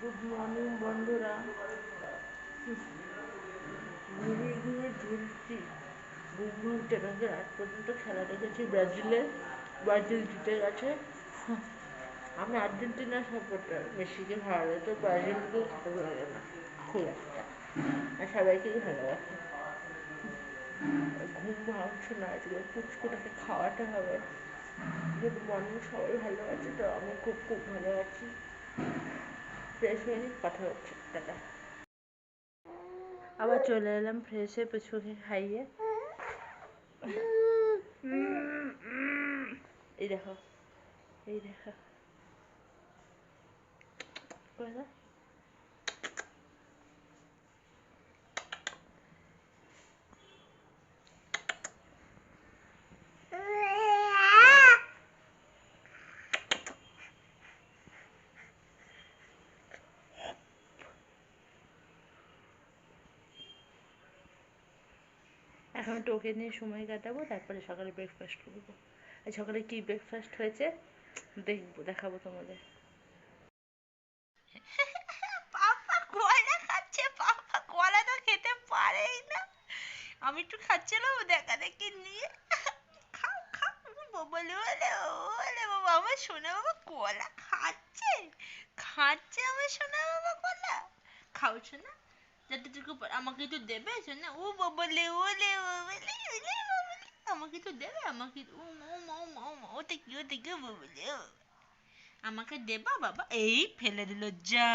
Good morning বন্ধুরা। ঘুমিয়ে ঘুমিয়ে ঝুলছি। ঘুম ঘুম রাত পর্যন্ত খেলা দেখেছি ব্রাজিলের ব্রাজিল জিতে গেছে। আমি আর্জেন্টিনার সাপোর্টার, মেসিকে ভালো লাগে তো ব্রাজিলকে ভালো লাগে না, খুব একটা। আর সবাইকেই ভালো ভালোবাসে ঘুম ভাঙছে না, আজকে পুচকুটাকে খাওয়াতে হবে। গুড মর্নিং সবাই ভালো আছে তো আমি খুব খুব ভালো আছি ফ্রেশ হয়ে নিই, কথা হচ্ছে টাটা। আবার চলে এলাম ফ্রেশ হয়ে পুচকুকে খাইয়ে। এই দেখো এই দেখো। এখন একটু ওকে নিয়ে সময় কাটাবো, তারপরে সকালে ব্রেকফাস্ট করব। আর সকালে কি ব্রেকফাস্ট হয়েছে? দেখব, দেখাবো তোমাদের। আমি একটু খাচ্ছিলাম দেখা দেখি নিয়ে খাও খাও বলে ওলে ওলে বাবা আমার সোনা বাবা কলা খাচ্ছে খাচ্ছে আমার সোনা বাবা কলা খাও সোনা। যতটুকু পার- আমাকে একটু দেবে সোনা ও বলে ওলে ওলে ওলে বাবলে আমাকে একটু দেবে আমাকে ও মা ও মা ও মা ও মা ওতে কি ওতে কি বলে আমাকে দেবা বাবা এই ফেলে দিল যা